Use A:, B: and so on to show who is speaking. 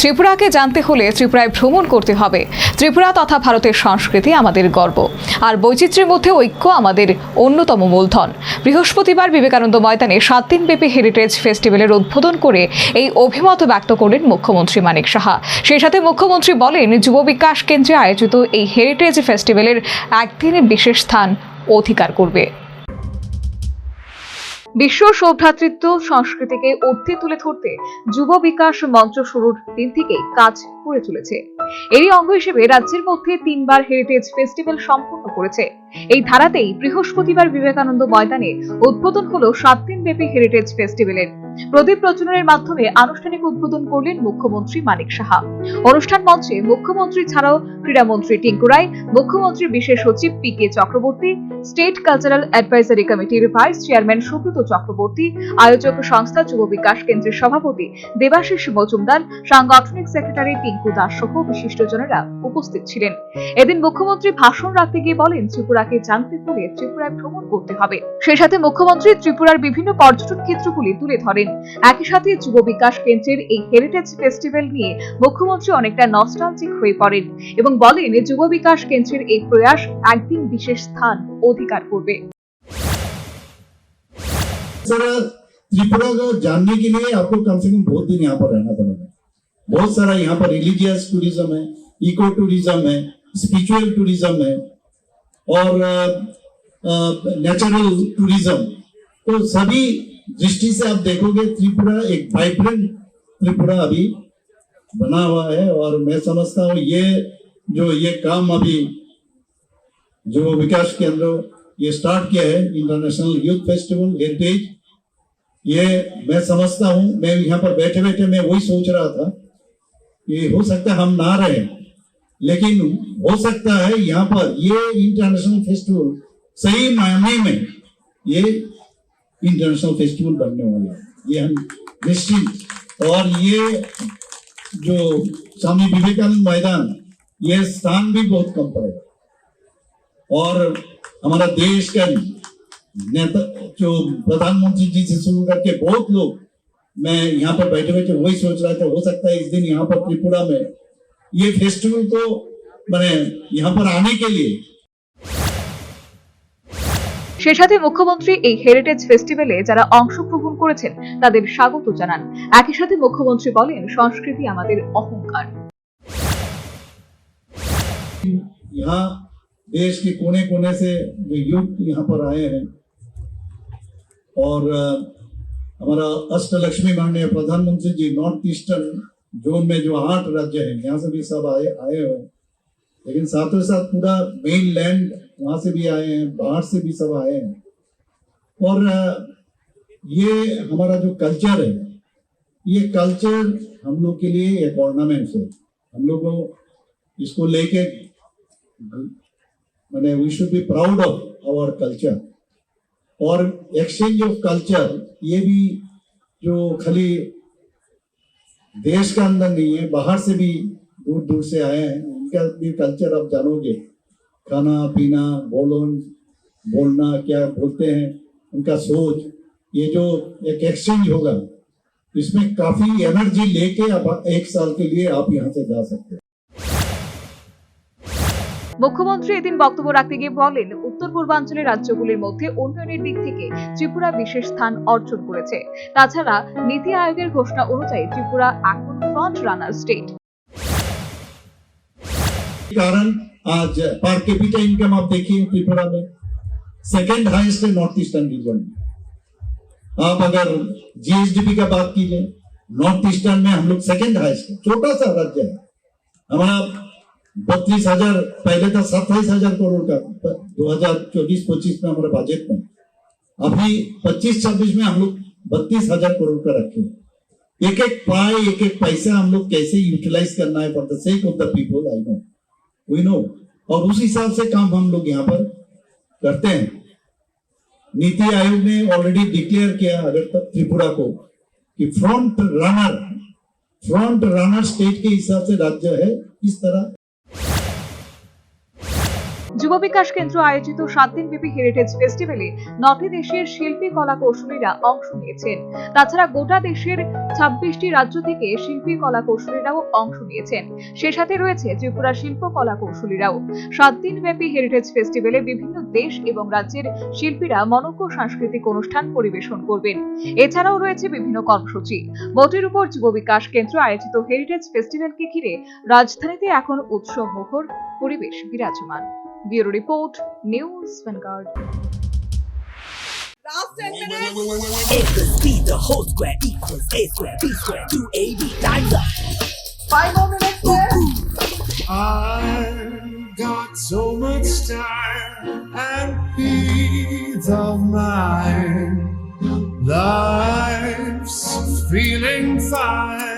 A: ত্রিপুরাকে জানতে হলে ত্রিপুরায় ভ্রমণ করতে হবে। ত্রিপুরা তথা ভারতের সংস্কৃতি আমাদের গর্ব। আর বৈচিত্র্যের মধ্যে ঐক্য আমাদের অন্যতম মূলধন। বৃহস্পতিবার বিবেকানন্দ ময়দানে সাত দিনব্যাপী হেরিটেজ ফেস্টিভ্যালের উদ্বোধন করে এই অভিমত ব্যক্ত করলেন মুখ্যমন্ত্রী মানিক সাহা। সেই সাথে মুখ্যমন্ত্রী বলেন, যুব বিকাশ কেন্দ্রে আয়োজিত এই হেরিটেজ ফেস্টিভ্যালের একদিনের বিশেষ স্থান অধিকার করবে। বিশ্ব সৌভ্রাতৃত্ব সংস্কৃতিকে অর্থে তুলে ধরতে যুব বিকাশ মঞ্চ শুরুর দিন থেকেই কাজ করে চলেছে। এরই অঙ্গ হিসেবে রাজ্যের মধ্যে তিনবার হেরিটেজ ফেস্টিভ্যাল সম্পন্ন করেছে। এই ধারাতেই বৃহস্পতিবার বিবেকানন্দ ময়দানে উদ্বোধন হলো সাত দিন ব্যাপী হেরিটেজ ফেস্টিভ্যালের প্রদীপ প্রজ্বলনের মাধ্যমে আনুষ্ঠানিক উদ্বোধন করলেন মুখ্যমন্ত্রী মানিক সাহা। অনুষ্ঠান মঞ্চে মুখ্যমন্ত্রী ছাড়াও ক্রীড়ামন্ত্রী টিঙ্কু রায় মুখ্যমন্ত্রীর বিশেষ সচিব P K Chakraborty, state cultural advisory কমিটির ভাইস চেয়ারম্যান সুব্রত চক্রবর্তী, আয়োজক সংস্থা যুব বিকাশ কেন্দ্রের সভাপতি দেবাশিস মজুমদার, সাংগঠনিক সেক্রেটারি টিঙ্কু দাস সহ বিশিষ্টজনেরা উপস্থিত ছিলেন। এদিন মুখ্যমন্ত্রী ভাষণ রাখতে গিয়ে বলেন, ত্রিপুরাকে জানতে হলে ত্রিপুরায় ভ্রমণ করতে হবে। সেই সাথে মুখ্যমন্ত্রী ত্রিপুরার বিভিন্ন পর্যটন ক্ষেত্রগুলি তুলে ধরেন। একই সাথে যুব বিকাশ কেন্দ্রের এই হেরিটেজ ফেস্টিভ্যাল নিয়ে মুখ্যমন্ত্রী অনেকটা নস্টালজিক হয়ে পড়েন এবং বলেন যুব বিকাশ কেন্দ্রের এই প্রয়াস একদিন বিশেষ স্থান অধিকার করবে
B: सर त्रिपुरा को जानने के लिए आपको कम से कम बहुत दिन यहाँ पर रहना पड़ेगा बहुत सारा यहाँ पर रिलीजियस टूरिज्म है इको टूरिज्म है स्पिरिचुअल टूरिज्म है और नेचुरल टूरिज्म तो सभी दृष्टि से आप देखोगे त्रिपुरा एक वाइब्रेंट त्रिपुरा अभी बना हुआ है और मैं समझता हूँ ये जो ये काम अभी जो विकास केंद्र ये स्टार्ट किया है इंटरनेशनल यूथ फेस्टिवल हेरिटेज ये मैं समझता हूँ, मैं यहाँ पर बैठे बैठे मैं वही सोच रहा था कि हो सकता है हम ना रहे, लेकिन हो सकता है यहाँ पर ये इंटरनेशनल फेस्टिवल सही मायने में ये इंटरनेशनल फेस्टिवल बनने वाला है। ये हम निश्चित। और ये जो स्वामी विवेकानंद मैदान, ये स्थान भी बहुत कम पड़ेगा और हमारा देश का नेता, जो प्रधानमंत्री जी से शुरू करके बहुत लोग मैं यहाँ पर बैठे बैठे वही सोच रहा था, हो सकता है इस दिन यहाँ पर त्रिपुरा में ये फेस्टिवल को, मैंने यहाँ पर आने के लिए
A: সে সাথে মুখ্যমন্ত্রী এই হেরিটেজ ফেস্টিভ্যালে যারা অংশগ্রহণ করেছেন তাদের স্বাগত জানান একই সাথে মুখ্যমন্ত্রী বলেন সংস্কৃতি আমাদের অহংকার
B: यहाँ देश के कोने कोने से जो युग यहाँ पर आए हैं और अ, हमारा अष्टलक्ष्मी माननीय प्रधानमंत्री जी नॉर्थ ईस्टर्न जोन में जो आठ राज्य हैं यहाँ से भी सब आए आए हो लेकिन साथ ही साथ पूरा मेन लैंड वहाँ से भी आए हैं, बाहर से भी सब आए हैं। और ये हमारा जो कल्चर है, ये कल्चर हम लोग के लिए एक ऑर्नामेंट है। हम लोग को इसको लेके मैंने we should be proud of our culture और एक्सचेंज ऑफ़ कल्चर ये भी जो खाली देश का अंदर नहीं है, बाहर से भी दूर दूर से आए हैं। उनका भी कल्चर आप जानोगे। खाना पीना बोलन बोलना क्या बोलते हैं उनका सोच ये जो एक एक्सचेंज होगा इसमें काफी एनर्जी लेके आप एक साल के लिए आप यहाँ से जा सकते हैं
A: মুখ্যমন্ত্রী এদিন বক্তব্য রাখতে গিয়ে বলেন উত্তর পূর্বাঞ্চলের রাজ্যগুলির মধ্যে উন্নয়নের দিক থেকে ত্রিপুরা বিশেষ স্থান অর্জন করেছে তাছাড়া নীতি আয়োগের ঘোষণা অনুযায়ী ত্রিপুরা এখন ফ্রন্ট রানার স্টেট
B: कारण आज पर कैपिटा इनकम आप देखिए त्रिपुरा में। सेकंड हाईएस्ट है नॉर्थ ईस्टर्न रीजन में। आप अगर जीएसडीपी का बात कीजिए नॉर्थ ईस्टर्न में हम लोग सेकेंड हाईएस्ट है। छोटा सा राज्य है। हमारा बत्तीस हज़ार, पहले था सत्ताईस हज़ार करोड़ का दो हज़ार चौबीस पच्चीस में हमारे बजट में अभी पच्चीस छब्बीस में हम लोग बत्तीस हज़ार करोड़ का रखे एक एक पाए एक एक पैसा हम लोग कैसे यूटिलाइज करना है for the sake of the people I know we know और उस हिसाब से काम हम लोग यहाँ पर करते हैं। नीति आयोग ने ऑलरेडी डिक्लेयर किया अगर त्रिपुरा को कि front runner front runner state के हिसाब से राज्य है, इस तरह
A: যুব বিকাশ কেন্দ্র আয়োজিত সাত দিনব্যাপী হেরিটেজ ফেস্টিভ্যালে নটি দেশের শিল্পী, কলা কৌশলীরা অংশ নিয়েছেন। তাছাড়া গোটা দেশের ছাব্বিশটি রাজ্য থেকে শিল্পী, কলা কৌশলীরাও অংশ নিয়েছেন। সে সাথে রয়েছে ত্রিপুরা শিল্প, কলা কৌশলীরাও। সাত দিনব্যাপী হেরিটেজ ফেস্টিভ্যালে বিভিন্ন দেশ এবং রাজ্যের শিল্পীরা মনজ্ঞ সাংস্কৃতিক অনুষ্ঠান পরিবেশন করবেন। এছাড়াও রয়েছে বিভিন্ন কর্মসূচি। মোটের উপর যুব বিকাশ কেন্দ্র আয়োজিত হেরিটেজ ফেস্টিভ্যালকে ঘিরে রাজধানীতে এখন উৎসব মুখর পরিবেশ বিরাজমান। Bureau
C: report news Vanguard
D: A plus B, the whole square equals A square, B square, 2AB, times up.
C: Five on the next.
E: I've got so much time and peace of mind. Life's feeling fine.